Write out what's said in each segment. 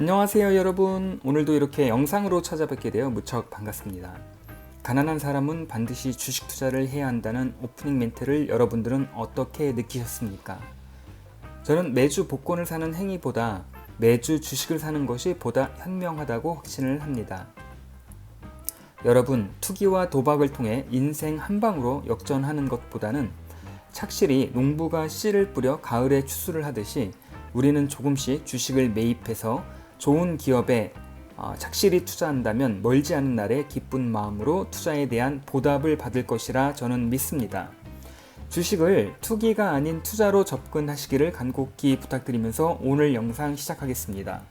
안녕하세요 여러분 오늘도 이렇게 영상으로 찾아뵙게 되어 무척 반갑습니다 가난한 사람은 반드시 주식 투자를 해야 한다는 오프닝 멘트를 여러분들은 어떻게 느끼셨습니까? 저는 매주 복권을 사는 행위보다 매주 주식을 사는 것이 보다 현명하다고 확신을 합니다. 여러분, 투기와 도박을 통해 인생 한 방으로 역전하는 것보다는 착실히 농부가 씨를 뿌려 가을에 추수를 하듯이 우리는 조금씩 주식을 매입해서 좋은 기업에 어, 착실히 투자한다면 멀지 않은 날에 기쁜 마음으로 투자에 대한 보답을 받을 것이라 저는 믿습니다. 주식을 투기가 아닌 투자로 접근하시기를 간곡히 부탁드리면서 오늘 영상 시작하겠습니다.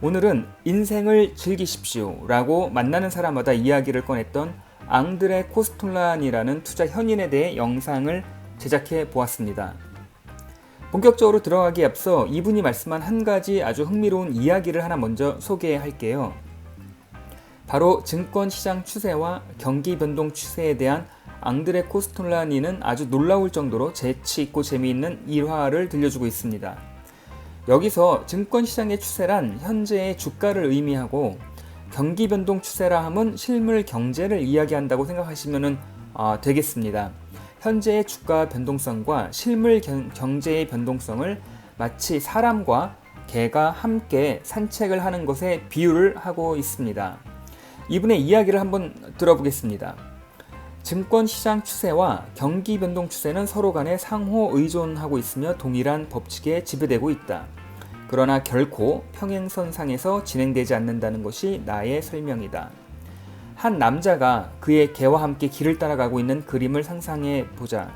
오늘은 인생을 즐기십시오 라고 만나는 사람마다 이야기를 꺼냈던 앙드레 코스톨란이라는 투자 현인에 대해 영상을 제작해 보았습니다. 본격적으로 들어가기에 앞서 이분이 말씀한 한 가지 아주 흥미로운 이야기를 하나 먼저 소개할게요. 바로 증권 시장 추세와 경기 변동 추세에 대한 앙드레 코스톨라니는 아주 놀라울 정도로 재치 있고 재미있는 일화를 들려주고 있습니다. 여기서 증권 시장의 추세란 현재의 주가를 의미하고 경기 변동 추세라 함은 실물 경제를 이야기한다고 생각하시면 어, 되겠습니다. 현재의 주가 변동성과 실물 경제의 변동성을 마치 사람과 개가 함께 산책을 하는 것에 비유를 하고 있습니다. 이분의 이야기를 한번 들어보겠습니다. 증권 시장 추세와 경기 변동 추세는 서로 간에 상호 의존하고 있으며 동일한 법칙에 지배되고 있다. 그러나 결코 평행선 상에서 진행되지 않는다는 것이 나의 설명이다. 한 남자가 그의 개와 함께 길을 따라가고 있는 그림을 상상해 보자.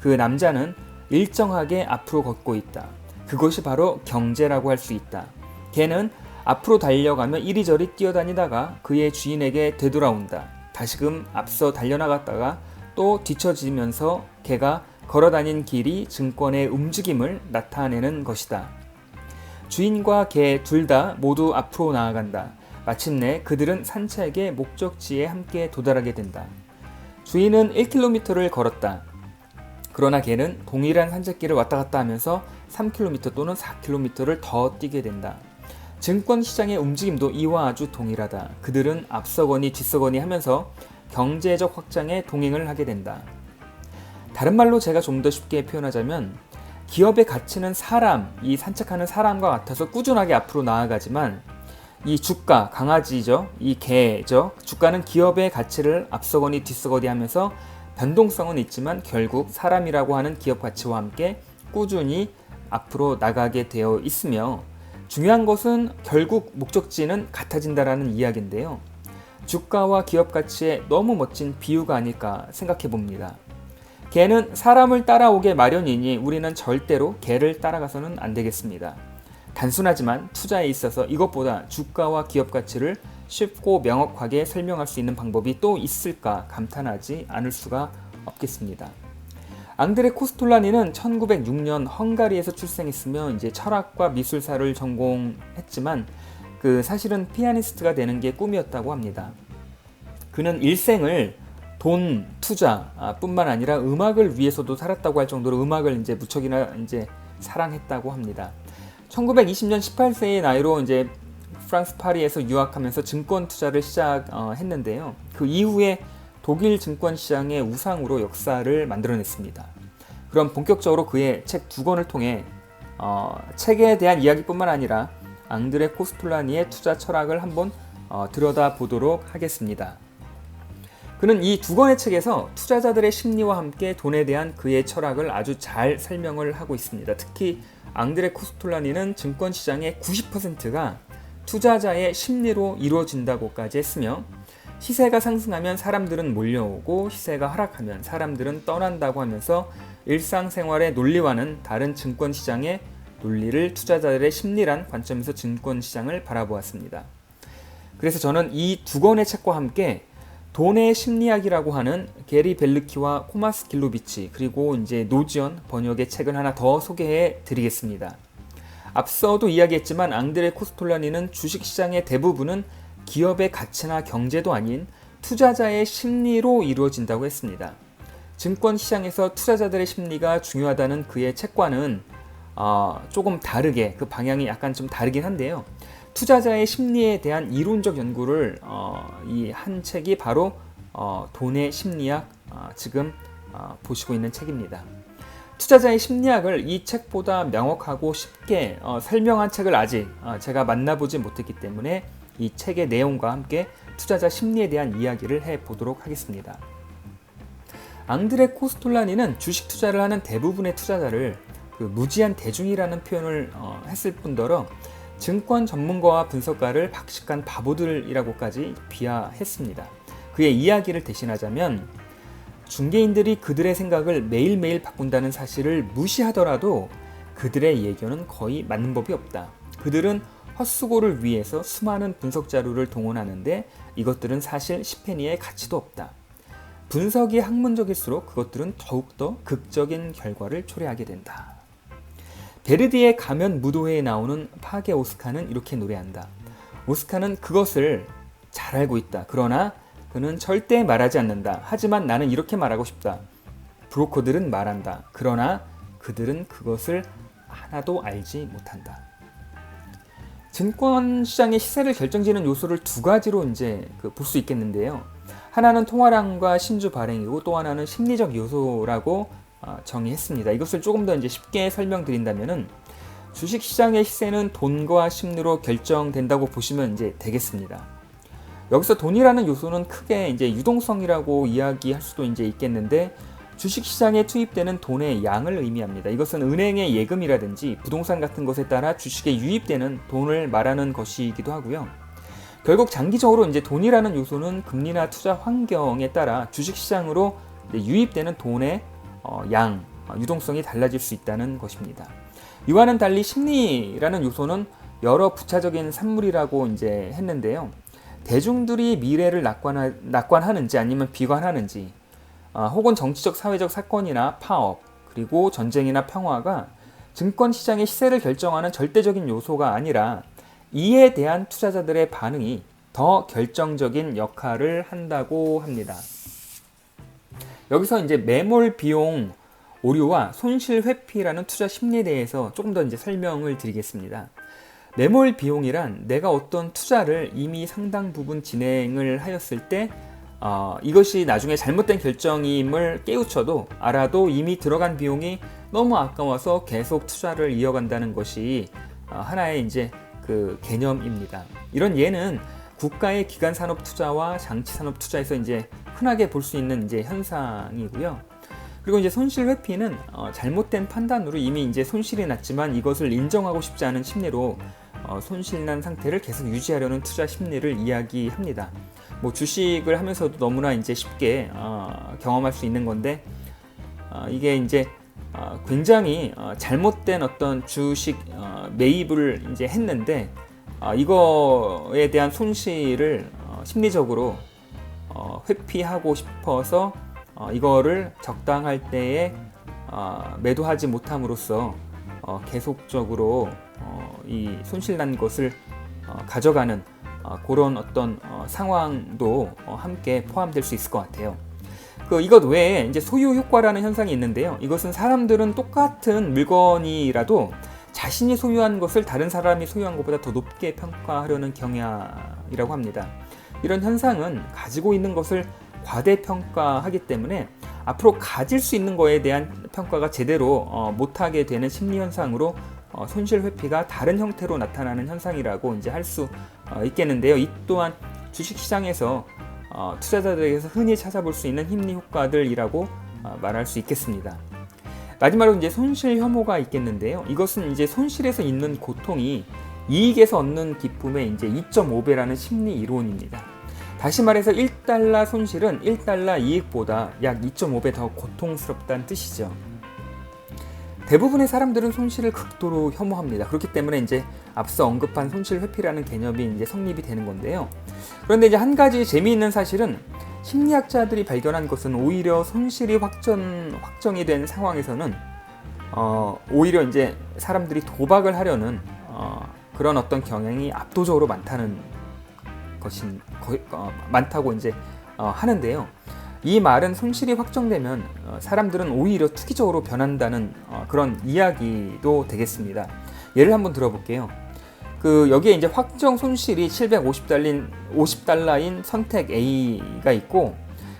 그 남자는 일정하게 앞으로 걷고 있다. 그것이 바로 경제라고 할 수 있다. 개는 앞으로 달려가며 이리저리 뛰어다니다가 그의 주인에게 되돌아온다. 다시금 앞서 달려나갔다가 또 뒤처지면서 개가 걸어다닌 길이 증권의 움직임을 나타내는 것이다. 주인과 개 둘 다 모두 앞으로 나아간다. 마침내 그들은 산책의 목적지에 함께 도달하게 된다. 주인은 1km를 걸었다. 그러나 개는 동일한 산책길을 왔다 갔다 하면서 3km 또는 4km를 더 뛰게 된다. 증권 시장의 움직임도 이와 아주 동일하다. 그들은 앞서거니 뒤서거니 하면서 경제적 확장에 동행을 하게 된다. 다른 말로 제가 좀 더 쉽게 표현하자면 기업의 가치는 사람, 이 산책하는 사람과 같아서 꾸준하게 앞으로 나아가지만 이 주가, 강아지죠. 이 개죠. 주가는 기업의 가치를 앞서거니 뒤서거니 하면서 변동성은 있지만 결국 사람이라고 하는 기업 가치와 함께 꾸준히 앞으로 나가게 되어 있으며 중요한 것은 결국 목적지는 같아진다라는 이야기인데요. 주가와 기업 가치의 너무 멋진 비유가 아닐까 생각해 봅니다. 개는 사람을 따라오게 마련이니 우리는 절대로 개를 따라가서는 안 되겠습니다. 단순하지만 투자에 있어서 이것보다 주가와 기업 가치를 쉽고 명확하게 설명할 수 있는 방법이 또 있을까 감탄하지 않을 수가 없겠습니다. 앙드레 코스톨라니는 1906년 헝가리에서 출생했으며 이제 철학과 미술사를 전공했지만 그 사실은 피아니스트가 되는 게 꿈이었다고 합니다. 그는 일생을 돈 투자 아, 뿐만 아니라 음악을 위해서도 살았다고 할 정도로 음악을 이제 무척이나 이제 사랑했다고 합니다. 1920년 18세의 나이로 이제 프랑스 파리에서 유학하면서 증권 투자를 시작했는데요. 그 이후에 독일 증권 시장의 우상으로 역사를 만들어냈습니다. 그럼 본격적으로 그의 책 두 권을 통해 어, 책에 대한 이야기뿐만 아니라 앙드레 코스톨라니의 투자 철학을 한번 어, 들여다 보도록 하겠습니다. 그는 이 두 권의 책에서 투자자들의 심리와 함께 돈에 대한 그의 철학을 아주 잘 설명을 하고 있습니다. 특히 앙드레 코스톨라니는 증권 시장의 90%가 투자자의 심리로 이루어진다고까지 했으며 시세가 상승하면 사람들은 몰려오고 시세가 하락하면 사람들은 떠난다고 하면서 일상생활의 논리와는 다른 증권 시장의 논리를 투자자들의 심리란 관점에서 증권 시장을 바라보았습니다. 그래서 저는 이 두 권의 책과 함께 돈의 심리학이라고 하는 게리 벨르키와 코마스 길로비치 그리고 이제 노지언 번역의 책을 하나 더 소개해 드리겠습니다. 앞서도 이야기했지만 앙드레 코스톨라니는 주식시장의 대부분은 기업의 가치나 경제도 아닌 투자자의 심리로 이루어진다고 했습니다. 증권 시장에서 투자자들의 심리가 중요하다는 그의 책과는 어, 조금 다르게 그 방향이 약간 좀 다르긴 한데요. 투자자의 심리에 대한 이론적 연구를 어, 이 한 책이 바로 어, 돈의 심리학 어, 지금 어, 보시고 있는 책입니다. 투자자의 심리학을 이 책보다 명확하고 쉽게 어, 설명한 책을 아직 어, 제가 만나보지 못했기 때문에 이 책의 내용과 함께 투자자 심리에 대한 이야기를 해 보도록 하겠습니다. 앙드레 코스톨라니는 주식 투자를 하는 대부분의 투자자를 그 무지한 대중이라는 표현을 어, 했을 뿐더러 증권 전문가와 분석가를 박식한 바보들이라고까지 비하했습니다. 그의 이야기를 대신하자면 중개인들이 그들의 생각을 매일매일 바꾼다는 사실을 무시하더라도 그들의 예견은 거의 맞는 법이 없다. 그들은 헛수고를 위해서 수많은 분석 자료를 동원하는데 이것들은 사실 10페니의 가치도 없다. 분석이 학문적일수록 그것들은 더욱더 극적인 결과를 초래하게 된다. 베르디의 가면 무도회에 나오는 파게 오스카는 이렇게 노래한다. 오스카는 그것을 잘 알고 있다. 그러나 그는 절대 말하지 않는다. 하지만 나는 이렇게 말하고 싶다. 브로커들은 말한다. 그러나 그들은 그것을 하나도 알지 못한다. 증권 시장의 시세를 결정지는 요소를 두 가지로 이제 그 볼 수 있겠는데요. 하나는 통화량과 신주 발행이고 또 하나는 심리적 요소라고 어, 정의했습니다. 이것을 조금 더 이제 쉽게 설명드린다면은 주식 시장의 시세는 돈과 심리로 결정된다고 보시면 이제 되겠습니다. 여기서 돈이라는 요소는 크게 이제 유동성이라고 이야기할 수도 이제 있겠는데 주식 시장에 투입되는 돈의 양을 의미합니다. 이것은 은행의 예금이라든지 부동산 같은 것에 따라 주식에 유입되는 돈을 말하는 것이기도 하고요. 결국 장기적으로 이제 돈이라는 요소는 금리나 투자 환경에 따라 주식 시장으로 유입되는 돈의 어, 양, 어, 유동성이 달라질 수 있다는 것입니다. 이와는 달리 심리라는 요소는 여러 부차적인 산물이라고 이제 했는데요. 대중들이 미래를 낙관하, 낙관하는지 아니면 비관하는지, 아, 혹은 정치적 사회적 사건이나 파업, 그리고 전쟁이나 평화가 증권 시장의 시세를 결정하는 절대적인 요소가 아니라 이에 대한 투자자들의 반응이 더 결정적인 역할을 한다고 합니다. 여기서 이제 매몰 비용 오류와 손실 회피라는 투자 심리에 대해서 조금 더 이제 설명을 드리겠습니다. 매몰 비용이란 내가 어떤 투자를 이미 상당 부분 진행을 하였을 때 어, 이것이 나중에 잘못된 결정임을 깨우쳐도 알아도 이미 들어간 비용이 너무 아까워서 계속 투자를 이어간다는 것이 어, 하나의 이제 그 개념입니다. 이런 예는 국가의 기간 산업 투자와 장치 산업 투자에서 이제 흔하게 볼 수 있는 이제 현상이고요. 그리고 이제 손실 회피는 어, 잘못된 판단으로 이미 이제 손실이 났지만 이것을 인정하고 싶지 않은 심리로 어, 손실난 상태를 계속 유지하려는 투자 심리를 이야기합니다. 뭐 주식을 하면서도 너무나 이제 쉽게 어, 경험할 수 있는 건데 어, 이게 이제 어, 굉장히 어, 잘못된 어떤 주식 어, 매입을 이제 했는데 어, 이거에 대한 손실을 어, 심리적으로 어, 회피하고 싶어서 어, 이거를 적당할 때에 어, 매도하지 못함으로써 어, 계속적으로 어, 이 손실난 것을 어, 가져가는 어, 그런 어떤 어, 상황도 어, 함께 포함될 수 있을 것 같아요. 그 이것 외에 이제 소유 효과라는 현상이 있는데요. 이것은 사람들은 똑같은 물건이라도 자신이 소유한 것을 다른 사람이 소유한 것보다 더 높게 평가하려는 경향이라고 합니다. 이런 현상은 가지고 있는 것을 과대평가하기 때문에 앞으로 가질 수 있는 것에 대한 평가가 제대로 어, 못하게 되는 심리 현상으로 어, 손실 회피가 다른 형태로 나타나는 현상이라고 이제 할수 어, 있겠는데요. 이 또한 주식 시장에서 어, 투자자들에게서 흔히 찾아볼 수 있는 심리 효과들이라고 어, 말할 수 있겠습니다. 마지막으로 이제 손실 혐오가 있겠는데요. 이것은 이제 손실에서 있는 고통이 이익에서 얻는 기쁨의 이제 2.5배라는 심리 이론입니다. 다시 말해서 1달러 손실은 1달러 이익보다 약 2.5배 더 고통스럽다는 뜻이죠. 대부분의 사람들은 손실을 극도로 혐오합니다. 그렇기 때문에 이제 앞서 언급한 손실 회피라는 개념이 이제 성립이 되는 건데요. 그런데 이제 한 가지 재미있는 사실은 심리학자들이 발견한 것은 오히려 손실이 확전 확정이 된 상황에서는 어, 오히려 이제 사람들이 도박을 하려는 어, 그런 어떤 경향이 압도적으로 많다는 것인 거, 어, 많다고 이제 어, 하는데요. 이 말은 손실이 확정되면 어, 사람들은 오히려 투기적으로 변한다는 어, 그런 이야기도 되겠습니다. 예를 한번 들어볼게요. 그 여기에 이제 확정 손실이 750달러인 50달러인 선택 A가 있고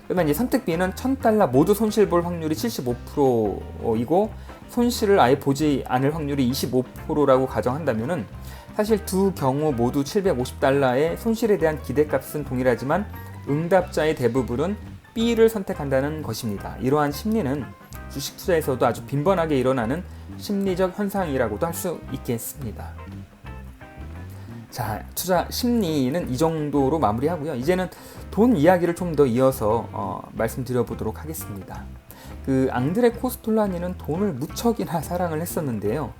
그러면 이제 선택 B는 1000달러 모두 손실 볼 확률이 75%이고 손실을 아예 보지 않을 확률이 25%라고 가정한다면은 사실 두 경우 모두 750달러의 손실에 대한 기대값은 동일하지만 응답자의 대부분은 B를 선택한다는 것입니다. 이러한 심리는 주식 투자에서도 아주 빈번하게 일어나는 심리적 현상이라고도 할 수 있겠습니다. 자, 투자 심리는 이 정도로 마무리하고요. 이제는 돈 이야기를 좀 더 이어서 어, 말씀드려 보도록 하겠습니다. 그 앙드레 코스톨라니는 돈을 무척이나 사랑을 했었는데요.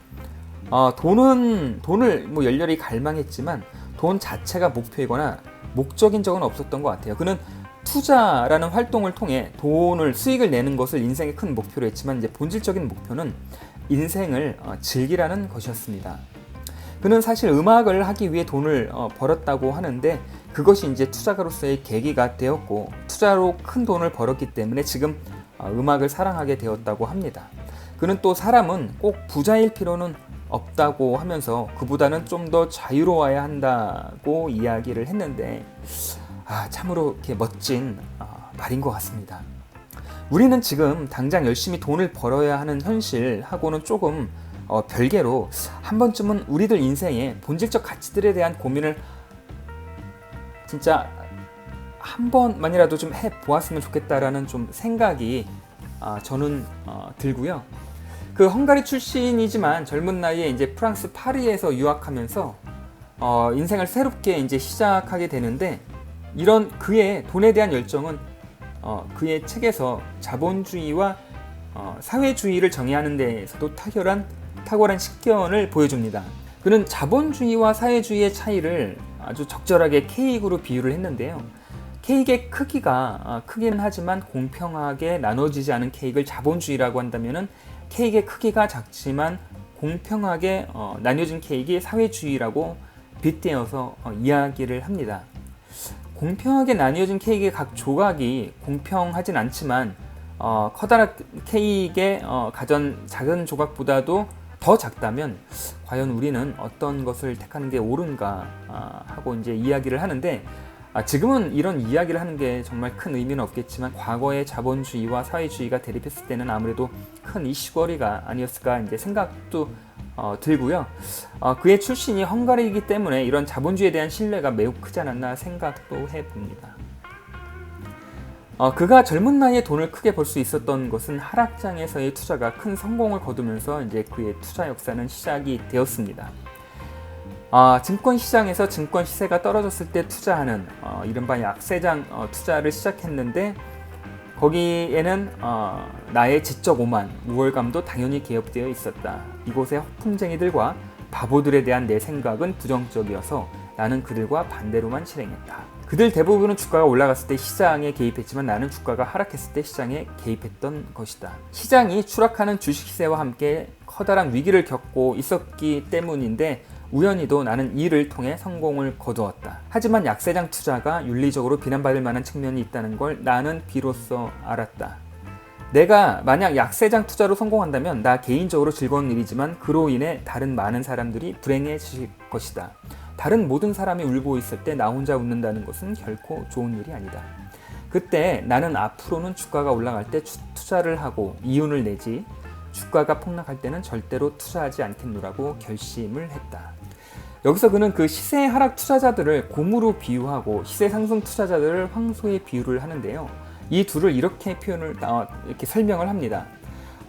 어, 돈은 돈을 뭐 열렬히 갈망했지만 돈 자체가 목표이거나 목적인 적은 없었던 것 같아요. 그는 투자라는 활동을 통해 돈을 수익을 내는 것을 인생의 큰 목표로 했지만 이제 본질적인 목표는 인생을 어, 즐기라는 것이었습니다. 그는 사실 음악을 하기 위해 돈을 어, 벌었다고 하는데 그것이 이제 투자가로서의 계기가 되었고 투자로 큰 돈을 벌었기 때문에 지금 어, 음악을 사랑하게 되었다고 합니다. 그는 또 사람은 꼭 부자일 필요는 없다고 하면서 그보다는 좀 더 자유로워야 한다고 이야기를 했는데 아, 참으로 이렇게 멋진 어, 말인 것 같습니다. 우리는 지금 당장 열심히 돈을 벌어야 하는 현실하고는 조금 어, 별개로 한 번쯤은 우리들 인생의 본질적 가치들에 대한 고민을 진짜 한 번만이라도 좀 해 보았으면 좋겠다라는 좀 생각이 어, 저는 어, 들고요. 그 헝가리 출신이지만 젊은 나이에 이제 프랑스 파리에서 유학하면서 어, 인생을 새롭게 이제 시작하게 되는데 이런 그의 돈에 대한 열정은 어, 그의 책에서 자본주의와 어, 사회주의를 정의하는 데에서도 탁월한 탁월한 식견을 보여줍니다. 그는 자본주의와 사회주의의 차이를 아주 적절하게 케이크로 비유를 했는데요. 케이크의 크기가 어, 크기는 하지만 공평하게 나눠지지 않은 케이크를 자본주의라고 한다면은 케이크의 크기가 작지만 공평하게 어, 나뉘어진 케이크의 사회주의라고 빗대어서 어, 이야기를 합니다. 공평하게 나뉘어진 케이크의 각 조각이 공평하진 않지만 어, 커다란 케이크의 어, 가전 작은 조각보다도 더 작다면 과연 우리는 어떤 것을 택하는 게 옳은가 아, 하고 이제 이야기를 하는데 아, 지금은 이런 이야기를 하는 게 정말 큰 의미는 없겠지만 과거의 자본주의와 사회주의가 대립했을 때는 아무래도 큰 이슈거리가 아니었을까 이제 생각도 어, 들고요. 어, 그의 출신이 헝가리이기 때문에 이런 자본주의에 대한 신뢰가 매우 크지 않았나 생각도 해봅니다. 어, 그가 젊은 나이에 돈을 크게 벌 수 있었던 것은 하락장에서의 투자가 큰 성공을 거두면서 이제 그의 투자 역사는 시작이 되었습니다. 어, 증권 시장에서 증권 시세가 떨어졌을 때 투자하는 어, 이른바 약세장 어, 투자를 시작했는데 거기에는 어, 나의 지적 오만, 우월감도 당연히 개입되어 있었다. 이곳의 허풍쟁이들과 바보들에 대한 내 생각은 부정적이어서 나는 그들과 반대로만 실행했다. 그들 대부분은 주가가 올라갔을 때 시장에 개입했지만 나는 주가가 하락했을 때 시장에 개입했던 것이다. 시장이 추락하는 주식 시세와 함께 커다란 위기를 겪고 있었기 때문인데 우연히도 나는 이를 통해 성공을 거두었다. 하지만 약세장 투자가 윤리적으로 비난받을 만한 측면이 있다는 걸 나는 비로소 알았다. 내가 만약 약세장 투자로 성공한다면 나 개인적으로 즐거운 일이지만 그로 인해 다른 많은 사람들이 불행해질 것이다. 다른 모든 사람이 울고 있을 때 나 혼자 웃는다는 것은 결코 좋은 일이 아니다. 그때 나는 앞으로는 주가가 올라갈 때 투자를 하고 이윤을 내지 주가가 폭락할 때는 절대로 투자하지 않겠노라고 결심을 했다. 여기서 그는 그 시세 하락 투자자들을 곰으로 비유하고 시세 상승 투자자들을 황소에 비유를 하는데요. 이 둘을 이렇게 표현을 어, 이렇게 설명을 합니다.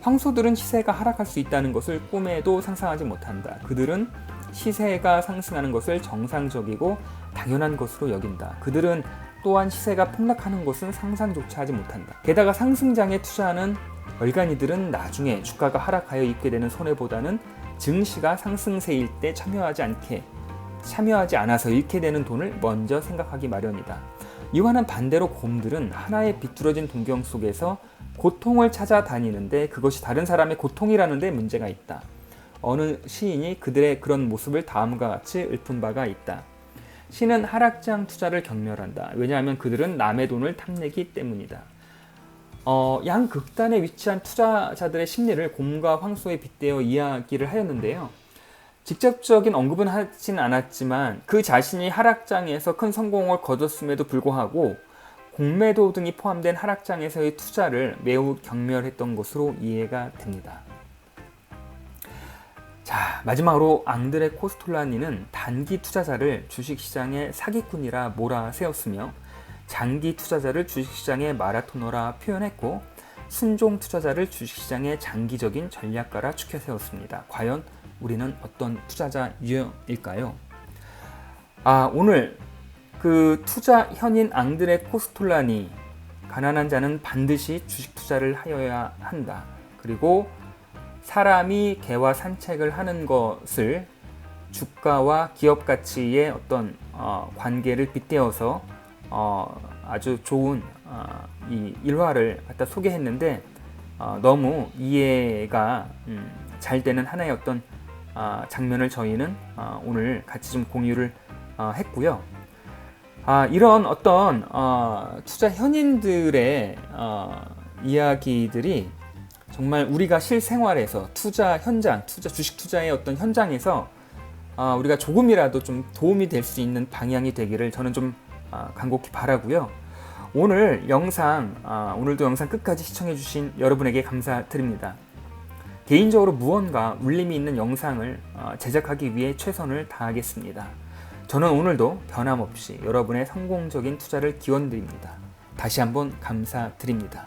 황소들은 시세가 하락할 수 있다는 것을 꿈에도 상상하지 못한다. 그들은 시세가 상승하는 것을 정상적이고 당연한 것으로 여긴다. 그들은 또한 시세가 폭락하는 것은 상상조차 하지 못한다. 게다가 상승장에 투자하는 얼간이들은 나중에 주가가 하락하여 입게 되는 손해보다는 증시가 상승세일 때 참여하지 않게 참여하지 않아서 잃게 되는 돈을 먼저 생각하기 마련이다. 이와는 반대로 곰들은 하나의 비뚤어진 동경 속에서 고통을 찾아다니는데 그것이 다른 사람의 고통이라는 데 문제가 있다. 어느 시인이 그들의 그런 모습을 다음과 같이 읊은 바가 있다. 시는 하락장 투자를 경멸한다. 왜냐하면 그들은 남의 돈을 탐내기 때문이다. 어, 양 극단에 위치한 투자자들의 심리를 곰과 황소에 빗대어 이야기를 하였는데요. 직접적인 언급은 하진 않았지만 그 자신이 하락장에서 큰 성공을 거뒀음에도 불구하고 공매도 등이 포함된 하락장에서의 투자를 매우 경멸했던 것으로 이해가 됩니다. 자, 마지막으로 앙드레 코스톨라니는 단기 투자자를 주식시장의 사기꾼이라 몰아세웠으며 장기 투자자를 주식시장의 마라토너라 표현했고 순종 투자자를 주식시장의 장기적인 전략가라 추켜 세웠습니다. 과연 우리는 어떤 투자자 유형일까요? 아, 오늘 그 투자 현인 앙드레 코스톨라니 가난한 자는 반드시 주식 투자를 하여야 한다. 그리고 사람이 개와 산책을 하는 것을 주가와 기업 가치의 어떤 어, 관계를 빗대어서 어, 아주 좋은 어, 이 일화를 갖다 소개했는데 어, 너무 이해가 음, 잘 되는 하나의 어떤 어, 장면을 저희는 어, 오늘 같이 좀 공유를 어, 했고요. 아, 이런 어떤 어, 투자 현인들의 어, 이야기들이 정말 우리가 실생활에서 투자 현장, 투자 주식 투자의 어떤 현장에서 어, 우리가 조금이라도 좀 도움이 될 수 있는 방향이 되기를 저는 좀 어, 간곡히 바라고요. 오늘 영상 어, 오늘도 영상 끝까지 시청해주신 여러분에게 감사드립니다. 개인적으로 무언가 울림이 있는 영상을 어, 제작하기 위해 최선을 다하겠습니다. 저는 오늘도 변함없이 여러분의 성공적인 투자를 기원드립니다. 다시 한번 감사드립니다.